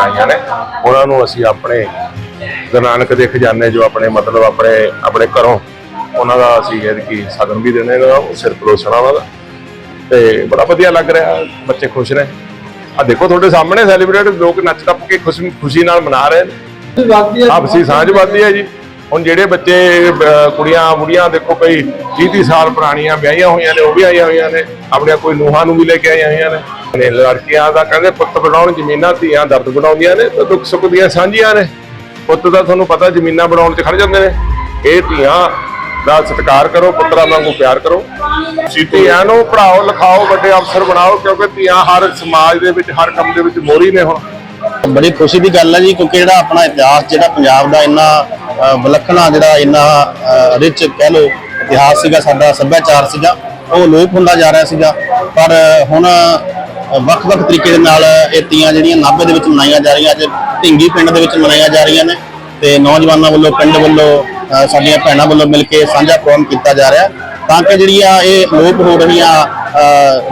ਕੁੜੀਆਂ ਆਈਆਂ ਨੇ। ਉਹਨਾਂ ਨੂੰ ਅਸੀਂ ਆਪਣੇ ਗੁਰੂ ਦੇ ਖਜ਼ਾਨੇ ਜੋ ਆਪਣੇ ਮਤਲਬ ਆਪਣੇ ਆਪਣੇ ਘਰੋਂ ਉਹਨਾਂ ਦਾ ਅਸੀਂ ਇਹ ਕੀ ਸਗਨ ਵੀ ਦੇਣੇ ਦਾ ਉਹ ਸਿਰ ਪਰੋਸਣਾ ਉਹਨਾਂ ਦਾ ਤੇ ਬੜਾ ਵਧੀਆ ਲੱਗ ਰਿਹਾ, ਬੱਚੇ ਖੁਸ਼ ਨੇ। ਆ ਦੇਖੋ ਤੁਹਾਡੇ ਸਾਹਮਣੇ ਸੈਲੀਬ੍ਰੇਟ ਲੋਕ ਨੱਚ ਟੱਪ ਕੇ ਖੁਸ਼ੀ ਖੁਸ਼ੀ ਨਾਲ ਮਨਾ ਰਹੇ ਨੇ। ਆਪਸੀ ਸਾਂਝ ਵੱਧਦੀ ਹੈ ਜੀ। ਹੁਣ ਜਿਹੜੇ ਬੱਚੇ ਕੁੜੀਆਂ, ਬੁੜੀਆਂ, ਦੇਖੋ ਕਈ 30 30 ਸਾਲ ਪੁਰਾਣੀਆਂ ਵਿਆਹੀਆਂ ਹੋਈਆਂ ਨੇ, ਉਹ ਵੀ ਆਈਆਂ ਹੋਈਆਂ ਨੇ। ਆਪਣੀਆਂ ਕੋਈ ਨੂਹਾਂ ਨੂੰ ਵੀ ਲੈ ਕੇ ਆਈਆਂ ਹੋਈਆਂ ਨੇ। ਨੇ ਲੜਕੀਆਂ ਦਾ ਕਹਿੰਦੇ ਪੁੱਤ ਬਣਾਉਣ ਜ਼ਮੀਨਾਂ ਧੀਆਂ ਦਰਦ ਬਣਾਉਂਦੀਆਂ ਨੇ ਤੇ ਦੁੱਖ ਸੁੱਖ ਦੀਆਂ ਸਾਂਝੀਆਂ ਨੇ। ਪੁੱਤ ਦਾ ਤੁਹਾਨੂੰ ਪਤਾ ਜ਼ਮੀਨਾਂ ਬਣਾਉਣ 'ਚ ਖੜ ਜਾਂਦੇ ਨੇ। ਇਹ ਧੀਆਂ ਦਾ ਸਤਿਕਾਰ ਕਰੋ, ਪੁੱਤਰਾਂ ਵਾਂਗੂ ਪਿਆਰ ਕਰੋ। ਧੀਆਂ ਨੂੰ ਪੜਾਓ ਲਿਖਾਓ, ਵੱਡੇ ਅਫਸਰ ਬਣਾਓ, ਕਿਉਂਕਿ ਧੀਆਂ ਹਰ ਸਮਾਜ ਦੇ ਵਿੱਚ, ਹਰ ਕੰਮ ਦੇ ਵਿੱਚ ਮੋਰੀ ਨੇ ਹੁਣ। ਬੜੀ ਖੁਸ਼ੀ ਦੀ ਗੱਲ ਹੈ ਜੀ, ਕਿਉਂਕਿ ਜਿਹੜਾ ਆਪਣਾ ਇਤਿਹਾਸ, ਜਿਹੜਾ ਪੰਜਾਬ ਦਾ ਇੰਨਾ ਵਿਲੱਖਣਾ, ਜਿਹੜਾ ਇੰਨਾ ਰਿਚ ਕਹਿ ਲੋ ਇਤਿਹਾਸ ਸੀਗਾ, ਸਾਡਾ ਸੱਭਿਆਚਾਰ ਸੀਗਾ, ਉਹ ਲੋਪ ਹੁੰਦਾ ਜਾ ਰਿਹਾ ਸੀਗਾ। ਪਰ ਹੁਣ ਵੱਖ-ਵੱਖ ਤਰੀਕੇ ਦੇ ਨਾਲ ਇਹ ਤੀਆਂ ਜਿਹੜੀਆਂ ਨਾਭੇ ਦੇ ਵਿੱਚ ਮਨਾਈਆਂ ਜਾ ਰਹੀਆਂ ਅੱਜ ਢਿੰਗੀ ਪਿੰਡ ਦੇ ਵਿੱਚ ਮਨਾਈਆਂ ਜਾ ਰਹੀਆਂ ਨੇ ਤੇ ਨੌਜਵਾਨਾਂ ਵੱਲੋਂ ਪਿੰਡ ਵੱਲੋਂ ਸਾਡੀਆਂ ਭੈਣਾਂ ਵੱਲੋਂ ਮਿਲ ਕੇ ਸਾਂਝਾ ਪ੍ਰੋਗਰਾਮ ਕੀਤਾ ਜਾ ਰਿਹਾ। ਤਾਂ ਕਿ ਜਿਹੜੀਆਂ ਇਹ ਲੋਪ ਹੋ ਰਹੀਆਂ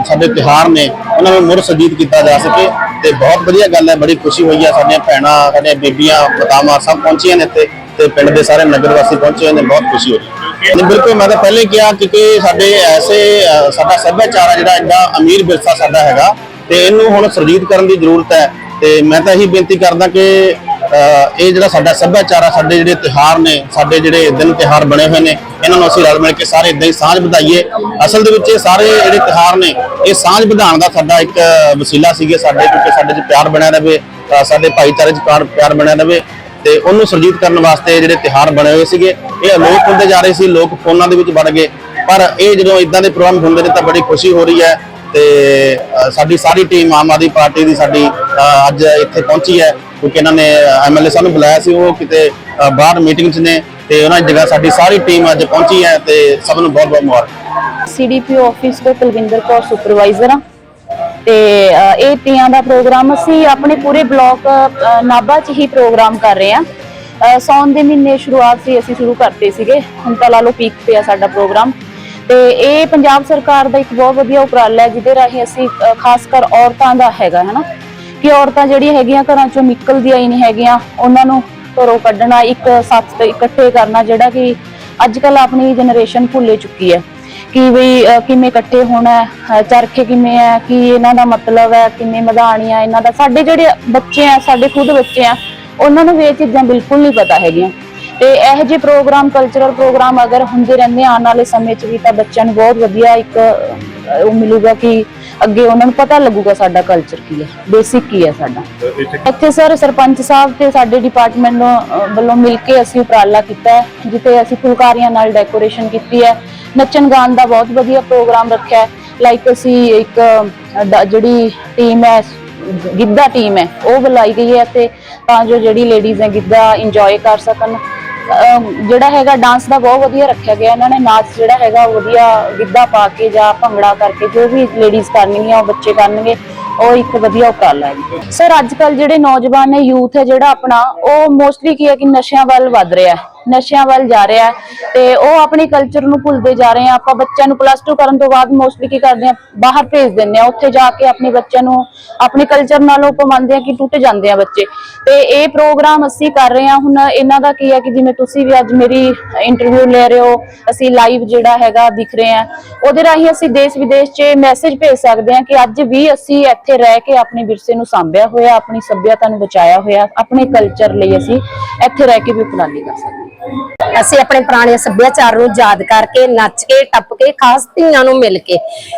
ਸਾਡੇ ਤਿਉਹਾਰ ਨੇ ਉਹਨਾਂ ਨੂੰ ਮੁੜ ਸੁਰਜੀਤ ਕੀਤਾ ਜਾ ਸਕੇ ਤੇ ਬਹੁਤ ਵਧੀਆ ਗੱਲ ਹੈ ਬੜੀ ਖੁਸ਼ੀ ਹੋਈ ਹੈ ਸਾਡੀਆਂ ਭੈਣਾਂ ਸਾਡੀਆਂ ਬੀਬੀਆਂ ਮਾਤਾਵਾਂ ਸਭ ਪਹੁੰਚੀਆਂ ਨੇ ਇੱਥੇ ਤੇ ਪਿੰਡ ਦੇ ਸਾਰੇ ਨਗਰ ਵਾਸੀ ਪਹੁੰਚੇ ਹੋਏ ਨੇ ਬਹੁਤ ਖੁਸ਼ੀ ਹੋਈ। ਨਹੀਂ, ਬਿਲਕੁਲ ਮੈਂ ਤਾਂ ਪਹਿਲੇ ਹੀ ਕਿਹਾ ਕਿ ਸਾਡੇ ਐਸੇ ਸਾਡਾ ਸੱਭਿਆਚਾਰ ਹੈ ਜਿਹੜਾ ਇੰਨਾ ਅਮੀਰ ਵਿਰਸਾ ਸਾਡਾ ਹੈਗਾ। ਤੇ ਇਹਨੂੰ ਹੁਣ ਸੁਰਜੀਤ ਕਰਨ ਦੀ ਜ਼ਰੂਰਤ ਹੈ। ਤੇ ਮੈਂ ਤਾਂ ਇਹੀ ਬੇਨਤੀ ਕਰਦਾ ਕਿ ਇਹ ਜਿਹੜਾ ਸਾਡਾ ਸੱਭਿਆਚਾਰ ਆ, ਸਾਡੇ ਜਿਹੜੇ ਤਿਉਹਾਰ ਨੇ, ਸਾਡੇ ਜਿਹੜੇ ਦਿਨ ਤਿਉਹਾਰ ਬਣੇ ਹੋਏ ਨੇ, ਇਹਨਾਂ ਨੂੰ ਅਸੀਂ ਰਲ ਮਿਲ ਕੇ ਸਾਰੇ ਇਦਾਂ ਹੀ ਸਾਂਝ ਵਧਾਈਏ। ਅਸਲ ਦੇ ਵਿੱਚ ਇਹ ਸਾਰੇ ਜਿਹੜੇ ਤਿਉਹਾਰ ਨੇ, ਇਹ ਸਾਂਝ ਵਧਾਉਣ ਦਾ ਸਾਡਾ ਇੱਕ ਵਸੀਲਾ ਸੀਗੇ ਸਾਡੇ, ਕਿਉਂਕਿ ਸਾਡੇ 'ਚ ਪਿਆਰ ਬਣਿਆ ਰਹੇ ਸਾਡੇ ਭਾਈਚਾਰੇ 'ਚ ਪਿਆਰ ਪਿਆਰ ਬਣਿਆ ਰਹੇ ਤੇ ਉਹਨੂੰ ਸੁਰਜੀਤ ਕਰਨ ਵਾਸਤੇ ਜਿਹੜੇ ਤਿਉਹਾਰ ਬਣੇ ਹੋਏ ਸੀਗੇ, ਇਹ ਅਲੋਪ ਹੁੰਦੇ ਜਾ ਰਹੇ ਸੀ, ਲੋਕ ਫੋਨਾਂ ਦੇ ਵਿੱਚ ਵੜ ਗਏ। ਪਰ ਇਹ ਜਦੋਂ ਇਦਾਂ ਦੇ ਪ੍ਰੋਗਰਾਮ ਹੁੰਦੇ ਨੇ ਤਾਂ ਬੜੀ ਖੁਸ਼ੀ ਹੋ ਰਹੀ ਹੈ। ਤੇ ਸਾਡੀ ਸਾਰੀ ਟੀਮ ਆਮ ਆਦਮੀ ਪਾਰਟੀ ਦੀ ਸਾਡੀ ਅੱਜ ਇੱਥੇ ਪਹੁੰਚੀ ਹੈ ਕਿਉਂਕਿ ਇਹਨਾਂ ਨੇ ਐਮਐਲਏ ਸਾਨੂੰ ਬੁਲਾਇਆ ਸੀ ਉਹ ਕਿਤੇ ਬਾਹਰ ਮੀਟਿੰਗ 'ਚ ਨੇ ਤੇ ਉਹਨਾਂ ਦੀ ਜਗ੍ਹਾ ਸਾਡੀ ਸਾਰੀ ਟੀਮ ਅੱਜ ਪਹੁੰਚੀ ਹੈ ਤੇ ਸਭ ਨੂੰ ਬਹੁਤ ਬਹੁਤ ਮੁਬਾਰਕ। ਸੀਡੀਪੀਓ ਆਫਿਸ ਤੋਂ ਕੁਲਵਿੰਦਰ ਕੌਰ ਸੁਪਰਵਾਈਜ਼ਰ ਆ ਤੇ ਇਹ ਤੀਆਂ ਦਾ ਪ੍ਰੋਗਰਾਮ ਅਸੀਂ ਆਪਣੇ ਪੂਰੇ ਬਲਾਕ ਅ, 'ਚ ਹੀ ਪ੍ਰੋਗਰਾਮ ਕਰ ਰਹੇ ਆ ਸੌਣ ਦੇ ਮਹੀਨੇ ਸ਼ੁਰੂਆਤ ਸੀ ਅਸੀਂ ਸ਼ੁਰੂ ਕਰਤੇ ਸੀਗੇ। ਹੁਣ ਤਾਂ ਲਾ ਲਓ ਪੀਕ ਤੇ ਆ ਸਾਡਾ ਪ੍ਰੋਗਰਾਮ ਤੇ ਇਹ ਪੰਜਾਬ ਸਰਕਾਰ ਦਾ ਇੱਕ ਬਹੁਤ ਵਧੀਆ ਉਪਰਾਲਾ ਹੈ, ਜਿਹਦੇ ਰਾਹੀਂ ਅਸੀਂ ਖਾਸ ਕਰ ਔਰਤਾਂ ਦਾ ਹੈਗਾ ਹੈ ਨਾ ਕਿ ਔਰਤਾਂ ਜਿਹੜੀਆਂ ਹੈਗੀਆਂ ਘਰਾਂ ਚੋਂ ਨਿਕਲਦੀਆਂ ਹੀ ਨਹੀਂ ਹੈਗੀਆਂ, ਉਹਨਾਂ ਨੂੰ ਘਰੋਂ ਕੱਢਣਾ, ਇੱਕ ਸਾਥ ਤੇ ਇਕੱਠੇ ਕਰਨਾ, ਜਿਹੜਾ ਕਿ ਅੱਜ ਕੱਲ ਆਪਣੀ ਜਨਰੇਸ਼ਨ ਭੁੱਲੇ ਚੁੱਕੀ ਹੈ ਕਿ ਵੀ ਕਿਵੇਂ ਇਕੱਠੇ ਹੋਣਾ ਚਰਖੇ ਕਿਵੇਂ ਹੈ, ਕਿ ਇਹਨਾਂ ਦਾ ਮਤਲਬ ਹੈ, ਕਿਵੇਂ ਮਧਾਣੀਆਂ ਇਹਨਾਂ ਦਾ, ਸਾਡੇ ਜਿਹੜੇ ਬੱਚੇ ਆ, ਸਾਡੇ ਖੁਦ ਬੱਚੇ ਆ, ਉਹਨਾਂ ਨੂੰ ਵੀ ਇਹ ਚੀਜ਼ਾਂ ਬਿਲਕੁਲ ਨਹੀਂ ਪਤਾ ਹੈਗੀਆਂ। ਤੇ ਇਹੋ ਜਿਹੇ ਪ੍ਰੋਗਰਾਮ ਕਲਚਰਲ ਪ੍ਰੋਗਰਾਮ ਅਗਰ ਹੁੰਦੇ ਰਹਿੰਦੇ ਆਉਣ ਵਾਲੇ ਸਮੇਂ 'ਚ ਵੀ ਤਾਂ ਬੱਚਿਆਂ ਨੂੰ ਬਹੁਤ ਵਧੀਆ ਇੱਕ ਉਹ ਮਿਲੂਗਾ ਕਿ ਅੱਗੇ ਉਹਨਾਂ ਨੂੰ ਪਤਾ ਲੱਗੂਗਾ ਸਾਡਾ ਕਲਚਰ ਕੀ ਹੈ ਬੇਸਿਕ ਕੀ ਹੈ ਸਾਡਾ। ਇੱਥੇ ਸਰ ਸਰਪੰਚ ਸਾਹਿਬ ਤੇ ਸਾਡੇ ਡਿਪਾਰਟਮੈਂਟ ਵੱਲੋਂ ਮਿਲ ਕੇ ਅਸੀਂ ਉਪਰਾਲਾ ਕੀਤਾ ਹੈ ਜਿੱਥੇ ਅਸੀਂ ਫੁਲਕਾਰੀਆਂ ਨਾਲ ਡੈਕੋਰੇਸ਼ਨ ਕੀਤੀ ਹੈ। ਨੱਚਣ ਗਾਣ ਦਾ ਬਹੁਤ ਵਧੀਆ ਪ੍ਰੋਗਰਾਮ ਰੱਖਿਆ ਲਾਈਕ ਅਸੀਂ ਇੱਕ ਜਿਹੜੀ ਟੀਮ ਹੈ ਗਿੱਧਾ ਟੀਮ ਹੈ ਉਹ ਬੁਲਾਈ ਗਈ ਹੈ ਤੇ ਤਾਂ ਜੋ ਜਿਹੜੀ ਲੇਡੀਜ਼ ਹੈ ਗਿੱਧਾ ਇੰਜੋਏ ਕਰ ਸਕਣ। ਜਿਹੜਾ ਹੈਗਾ ਡਾਂਸ ਦਾ ਬਹੁਤ ਵਧੀਆ ਰੱਖਿਆ ਗਿਆ। ਇਹਨਾਂ ਨੇ ਨਾਚ ਜਿਹੜਾ ਹੈਗਾ ਵਧੀਆ ਗਿੱਧਾ ਪਾ ਕੇ ਜਾਂ ਭੰਗੜਾ ਕਰਕੇ ਜੋ ਵੀ ਲੇਡੀਜ਼ ਕਰਨਗੀਆਂ, ਉਹ ਬੱਚੇ ਕਰਨਗੇ। ਉਹ ਇੱਕ ਵਧੀਆ ਉਪਰਾਲਾ ਹੈ। ਸਰ ਅੱਜ ਕੱਲ ਜਿਹੜੇ ਨੌਜਵਾਨ ਹੈ ਯੂਥ ਹੈ ਜਿਹੜਾ ਆਪਣਾ, ਉਹ ਮੋਸਟਲੀ ਕੀ ਹੈ ਕਿ ਨਸ਼ਿਆਂ ਵੱਲ ਵੱਧ ਰਿਹਾ ਹੈ। ਨਸ਼ਿਆਂ ਵੱਲ ਜਾ ਰਿਹਾ ਤੇ ਉਹ ਆਪਣੇ ਕਲਚਰ ਨੂੰ ਭੁੱਲਦੇ ਜਾ ਰਹੇ ਆ। ਆਪਾਂ ਬੱਚਿਆਂ ਨੂੰ ਪਲੱਸ 2 ਕਰਨ ਤੋਂ ਬਾਅਦ ਮੋਸਟਲੀ ਕੀ ਕਰਦੇ ਆ, ਬਾਹਰ ਭੇਜ ਦਿੰਦੇ ਆ। ਉੱਥੇ ਜਾ ਕੇ ਆਪਣੇ ਬੱਚਿਆਂ ਨੂੰ, ਆਪਣੇ ਕਲਚਰ ਨਾਲੋਂ ਪਮੰਦੇ ਆ ਕਿ ਟੁੱਟ ਜਾਂਦੇ ਆ ਬੱਚੇ। ਤੇ ਇਹ ਪ੍ਰੋਗਰਾਮ ਅਸੀਂ ਕਰ ਰਹੇ ਆ। ਹੁਣ ਇਹਨਾਂ ਦਾ ਕੀ ਹੈ ਕਿ ਜਿਵੇਂ ਤੁਸੀਂ ਵੀ ਅੱਜ ਮੇਰੀ ਇੰਟਰਵਿਊ ਲੈ ਰਹੇ ਹੋ, ਅਸੀਂ ਲਾਈਵ ਜਿਹੜਾ ਹੈਗਾ ਦਿਖ ਰਹੇ ਆ। ਉਹਦੇ ਰਾਹੀਂ ਅਸੀਂ ਦੇਸ਼ ਵਿਦੇਸ਼ 'ਚ ਮੈਸੇਜ ਭੇਜ ਸਕਦੇ ਆ ਕਿ ਅੱਜ ਵੀ ਅਸੀਂ ਇੱਥੇ ਰਹਿ ਕੇ ਆਪਣੇ ਵਿਰਸੇ ਨੂੰ ਸਾਂਭਿਆ ਹੋਇਆ, ਆਪਣੀ ਸੱਭਿਅਤਾ ਨੂੰ ਬਚਾਇਆ ਹੋਇਆ, ਆਪਣੇ ਕਲਚਰ ਲਈ ਅਸੀਂ ਇੱਥੇ ਰਹਿ ਕੇ ਵੀ ਉਪਰਾਲੇ ਕਰ ਸਕਦੇ ਅਸੀਂ ਆਪਣੇ ਪੁਰਾਣੇ ਸੱਭਿਆਚਾਰ ਨੂੰ ਯਾਦ ਕਰਕੇ, ਨੱਚ ਕੇ, ਟੱਪ ਕੇ, ਖਾਸ ਧੀਆਂ ਨੂੰ ਮਿਲ ਕੇ,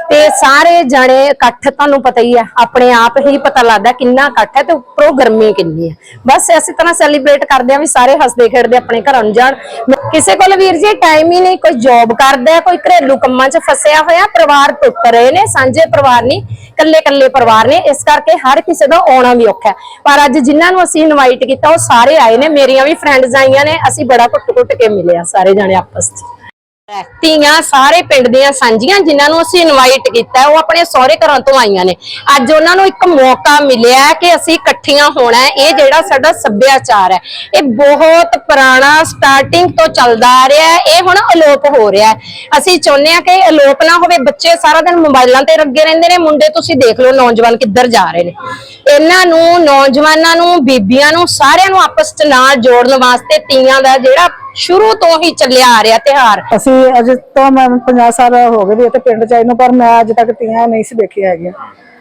ਤੇ ਸਾਰੇ ਜਣੇ ਇਕੱਠ ਤੁਹਾਨੂੰ ਪਤਾ ਹੀ ਹੈ ਆਪਣੇ ਆਪ ਹੀ ਪਤਾ ਲੱਗਦਾ ਕਿੰਨਾ ਇਕੱਠ ਹੈ ਤੇ ਉੱਪਰੋਂ ਗਰਮੀ ਕਿੰਨੀ ਹੈ। ਬਸ ਇਸੇ ਤਰ੍ਹਾਂ ਸੈਲੀਬ੍ਰੇਟ ਕਰਦੇ ਆ ਵੀ ਸਾਰੇ ਹੱਸਦੇ ਖੇਡਦੇ ਆਪਣੇ ਘਰਾਂ ਨੂੰ ਜਾਣ। ਕਿਸੇ ਕੋਲ ਵੀਰ ਜੀ ਟਾਈਮ ਹੀ ਨਹੀਂ, ਕੋਈ ਜੌਬ ਕਰਦਾ, ਕੋਈ ਘਰੇਲੂ ਕੰਮਾਂ 'ਚ ਫਸਿਆ ਹੋਇਆ, ਪਰਿਵਾਰ ਟੁੱਟ ਰਹੇ ਨੇ, ਸਾਂਝੇ ਪਰਿਵਾਰ ਨਹੀਂ ਇਕੱਲੇ ਕੱਲੇ ਪਰਿਵਾਰ ਨੇ, ਇਸ ਕਰਕੇ ਹਰ ਕਿਸੇ ਦਾ ਆਉਣਾ ਵੀ ਔਖਾ ਪਰ ਅੱਜ ਜਿਨ੍ਹਾਂ ਨੂੰ ਅਸੀਂ ਇਨਵਾਈਟ ਕੀਤਾ, ਉਹ ਸਾਰੇ ਆਏ ਨੇ, ਮੇਰੀਆਂ ਵੀ ਫਰੈਂਡਸ ਆਈਆਂ ਨੇ, ਅਸੀਂ ਬੜਾ ਘੁੱਟ ਘੁੱਟ ਕੇ ਮਿਲਿਆ ਸਾਰੇ ਜਾਣੇ ਆਪਸ 'ਚ। ਧੀਆਂ ਸਾਰੇ ਪਿੰਡ ਦੀਆਂ ਸਾਂਝੀਆਂ ਜਿਨ੍ਹਾਂ ਨੂੰ ਅਸੀਂ ਇਨਵਾਈਟ ਕੀਤਾ, ਉਹ ਆਪਣੇ ਸਹੁਰੇ ਘਰਾਂ ਤੋਂ ਆਈਆਂ ਨੇ। ਅੱਜ ਉਹਨਾਂ ਨੂੰ ਇੱਕ ਮੌਕਾ ਮਿਲਿਆ ਕਿ ਅਸੀਂ ਇਕੱਠੀਆਂ ਹੋਣਾ ਇਹ ਜਿਹੜਾ ਸਾਡਾ ਸੱਭਿਆਚਾਰ ਹੈ, ਇਹ ਬਹੁਤ ਪੁਰਾਣਾ ਸਟਾਰਟਿੰਗ ਤੋਂ ਚੱਲਦਾ ਆ ਰਿਹਾ ਹੈ। ਇਹ ਹੁਣ ਅਲੋਪ ਹੋ ਰਿਹਾ ਹੈ। ਅਸੀਂ ਚਾਹੁੰਦੇ ਹਾਂ ਕਿ ਅਲੋਪ ਨਾ ਹੋਵੇ। ਬੱਚੇ ਸਾਰਾ ਦਿਨ ਮੋਬਾਈਲਾਂ ਤੇ ਲੱਗੇ ਰਹਿੰਦੇ ਨੇ। ਮੁੰਡੇ ਤੁਸੀਂ ਦੇਖ ਲਓ ਨੌਜਵਾਨ ਕਿੱਧਰ ਜਾ ਰਹੇ ਨੇ। ਇਹਨਾਂ ਨੂੰ, ਨੌਜਵਾਨਾਂ ਨੂੰ, ਬੀਬੀਆਂ ਨੂੰ ਸਾਰਿਆਂ ਨੂੰ ਆਪਸ ਚ ਨਾਲ ਜੋੜਨ ਵਾਸਤੇ ਤੀਆਂ ਦਾ ਜਿਹੜਾ ਸ਼ੁਰੂ ਤੋਂ ਹੀ ਚੱਲਿਆ ਆ ਰਿਹਾ ਤਿਉਹਾਰ। ਅਸੀਂ ਅਜੇ ਤੋਂ ਮੈਂ 50 ਸਾਲ ਹੋ ਗਏ ਵੀ ਇੱਥੇ ਪਿੰਡ ਚ ਆਈ ਨੂੰ, ਪਰ ਮੈਂ ਅੱਜ ਤੱਕ ਤੀਆਂ ਨਹੀਂ ਸੀ ਦੇਖੀ ਹੈਗੀਆਂ।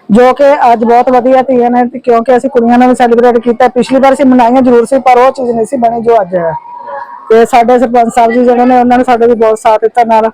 ਜੋ ਕਿ ਅੱਜ ਬਹੁਤ ਵਧੀਆ ਤੀਆਂ ਨੇ ਕਿਉਂਕਿ ਅਸੀਂ ਕੁੜੀਆਂ ਨਾਲ ਸੈਲੀਬ੍ਰੇਟ ਕੀਤਾ। ਪਿਛਲੀ ਵਾਰ ਅਸੀਂ ਮਨਾਈਆਂ ਜ਼ਰੂਰ ਸੀ, ਪਰ ਉਹ ਚੀਜ਼ ਨਹੀਂ ਸੀ ਬਣੀ ਜੋ ਅੱਜ ਹੈ। ਤੇ ਸਾਡੇ ਸਰਪੰਚ ਸਾਹਿਬ ਜੀ ਜਿਹੜੇ ਨੇ, ਉਹਨਾਂ ਨੇ ਸਾਡੇ ਵੀ ਬਹੁਤ ਸਾਥ ਦਿੱਤਾ ਨਾਲ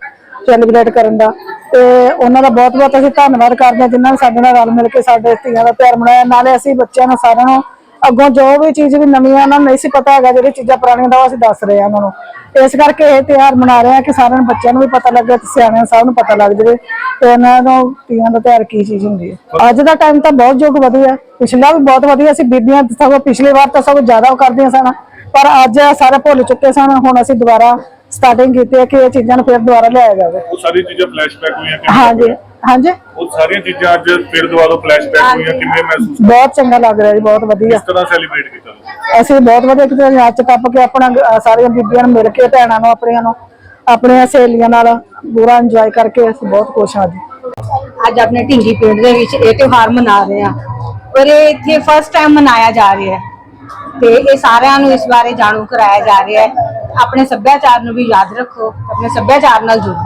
ਸੈਲੀਬ੍ਰੇਟ ਕਰਨ ਦਾ। ਤੇ ਉਹਨਾਂ ਦਾ ਬਹੁਤ ਬਹੁਤ ਅਸੀਂ ਧੰਨਵਾਦ ਕਰਦੇ ਹਾਂ, ਜਿਨ੍ਹਾਂ ਨੇ ਸਾਡੇ ਨਾਲ ਰਲ ਮਿਲ ਕੇ ਸਾਡੇ ਤੀਆਂ ਦਾ ਤਿਉਹਾਰ ਮਨਾਇਆ। ਨਾਲੇ ਅਸੀਂ ਬੱਚਿਆਂ ਨੂੰ ਸਾਰਿਆਂ ਨੂੰ ਅੱਗੋਂ ਜੋ ਵੀ ਚੀਜ਼ ਵੀ ਨਵੀਂ ਆ ਉਹਨਾਂ ਨੂੰ ਨਹੀਂ ਸੀ ਪਤਾ ਹੈਗਾ ਜਿਹੜੀ ਚੀਜ਼ਾਂ ਪੁਰਾਣੀਆਂ ਦਾ ਉਹ ਅਸੀਂ ਦੱਸ ਰਹੇ ਹਾਂ ਉਹਨਾਂ ਨੂੰ। ਇਸ ਕਰਕੇ ਇਹ ਤਿਉਹਾਰ ਮਨਾ ਰਹੇ ਹਾਂ ਕਿ ਸਾਰਿਆਂ ਨੂੰ ਬੱਚਿਆਂ ਨੂੰ ਵੀ ਪਤਾ ਲੱਗੇ ਤੇ ਸਿਆਣਿਆਂ ਸਭ ਨੂੰ ਪਤਾ ਲੱਗ ਜਾਵੇ ਤੇ ਇਹਨਾਂ ਨੂੰ ਤੀਆਂ ਦਾ ਤਿਉਹਾਰ ਕੀ ਚੀਜ਼ ਹੁੰਦੀ ਹੈ। ਅੱਜ ਦਾ ਟਾਈਮ ਤਾਂ ਬਹੁਤ ਯੁੱਗ ਵਧੀਆ। ਪਿਛਲਾ ਵੀ ਬਹੁਤ ਵਧੀਆ ਸੀ। ਬੀਬੀਆਂ ਸਗੋਂ ਪਿਛਲੀ ਵਾਰ ਤਾਂ ਸਗੋਂ ਜ਼ਿਆਦਾ ਉਹ ਕਰਦੀਆਂ ਸਨ। ਪਰ ਅੱਜ ਸਾਰੇ ਭੁੱਲ ਚੁੱਕੇ ਸਨ। ਹੁਣ ਅਸੀਂ ਦੁਬਾਰਾ ਸਟਾਰਟਿੰਗ ਕੀਤੀ ਹੈ ਕਿ ਇਹ ਚੀਜ਼ਾਂ ਨੂੰ ਫਿਰ ਦੁਬਾਰਾ ਲਿਆਇਆ ਜਾਵੇ। ਉਹ ਸਾਰੀ ਚੀਜ਼ਾਂ ਫਲੈਸ਼ਬੈਕ ਹੋਈਆਂ ਹਾਂਜੀ। ਹਾਂਜੀ? ਉਹ ਸਾਰੀਆਂ ਚੀਜ਼ਾਂ ਅੱਜ ਫਿਰ ਦੁਬਾਰਾ ਫਲੈਸ਼ਬੈਕ ਹੋਈਆਂ ਕਿੰਨੇ ਮਹਿਸੂਸ ਬਹੁਤ ਚੰਗਾ ਲੱਗ ਰਿਹਾ ਜੀ ਬਹੁਤ ਵਧੀਆ। ਕਿਸ ਤਰ੍ਹਾਂ ਸੈਲੀਬ੍ਰੇਟ ਕੀਤਾ ਤੁਸੀਂ? ਅਸੀਂ ਬਹੁਤ ਵਧੀਆ ਕਿਤੇ ਨੱਚ ਟੱਪ ਕੇ ਆਪਣਾ ਅਹ, ਸਾਰੀਆਂ ਬੀਬੀਆਂ ਨੂੰ ਮਿਲ ਕੇ ਭੈਣਾਂ ਨੂੰ ਆਪਣੀਆਂ ਨੂੰ ਆਪਣੀਆਂ ਸਹੇਲੀਆਂ ਨਾਲ ਪੂਰਾ ਇੰਜੋਏ ਕਰਕੇ ਅਸੀਂ ਬਹੁਤ ਖੁਸ਼ ਹਾਂ ਜੀ। ਅੱਜ ਆਪਣੇ ਢਿੰਗੀ ਪਿੰਡ ਦੇ ਵਿੱਚ ਇਹ ਤਿਉਹਾਰ ਮਨਾ ਰਹੇ ਆ ਪਰ ਇਹ ਇੱਥੇ ਫਸਟ ਟਾਈਮ ਮਨਾਇਆ ਜਾ ਰਿਹਾ ਹੈ। ਤੇ ਇਹ ਸਾਰਿਆਂ ਨੂੰ ਇਸ ਬਾਰੇ ਜਾਣੂ ਕਰਾਇਆ ਜਾ ਰਿਹਾ ਹੈ। ਆਪਣੇ ਸੱਭਿਆਚਾਰ ਨੂੰ ਵੀ ਯਾਦ ਰੱਖੋ ਆਪਣੇ ਸੱਭਿਆਚਾਰ ਨਾਲ ਜੁੜੋ।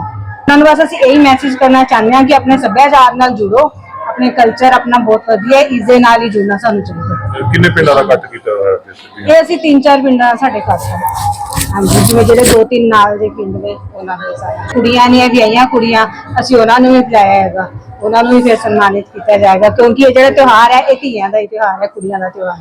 ਉਹਨਾਂ ਨੂੰ ਬਸ ਅਸੀਂ ਇਹੀ ਮੈਸੇਜ ਕਰਨਾ ਚਾਹੁੰਦੇ ਹਾਂ ਕਿ ਆਪਣੇ ਸੱਭਿਆਚਾਰ ਨਾਲ ਜੁੜੋ ਆਪਣੇ ਕਲਚਰ ਆਪਣਾ ਬਹੁਤ ਵਧੀਆ ਹੈ ਇਸ ਦੇ ਨਾਲ ਹੀ ਜੁੜਨਾ ਸਾਨੂੰ ਚਾਹੀਦਾ ਕਿੰਨੇ ਪਿੰਡਾਂ ਦਾ ਕੱਟ ਕੀਤਾ ਹੋਇਆ ਵਿੱਚ? ਇਹ ਅਸੀਂ ਤਿੰਨ ਚਾਰ ਪਿੰਡਾਂ ਸਾਡੇ ਸਾਡੇ ਹਾਂਜੀ ਜਿਵੇਂ ਜਿਹੜੇ ਦੋ ਤਿੰਨ ਨਾਲ ਦੇ ਪਿੰਡ ਨੇ ਉਹਨਾਂ ਦੇ ਸਾਰੇ। ਕੁੜੀਆਂ ਨੇ ਵਿਆਹੀਆਂ ਕੁੜੀਆਂ ਅਸੀਂ ਉਹਨਾਂ ਨੂੰ ਵੀ ਬੁਲਾਇਆ ਹੈਗਾ। ਉਹਨਾਂ ਨੂੰ ਵੀ ਫਿਰ ਸਨਮਾਨਿਤ ਕੀਤਾ ਜਾਏਗਾ ਕਿਉਂਕਿ ਇਹ ਜਿਹੜਾ ਤਿਉਹਾਰ ਹੈ ਇਹ ਧੀਆਂ ਦਾ ਹੀ ਤਿਉਹਾਰ ਹੈ ਕੁੜੀਆਂ ਦਾ ਤਿਉਹਾਰ।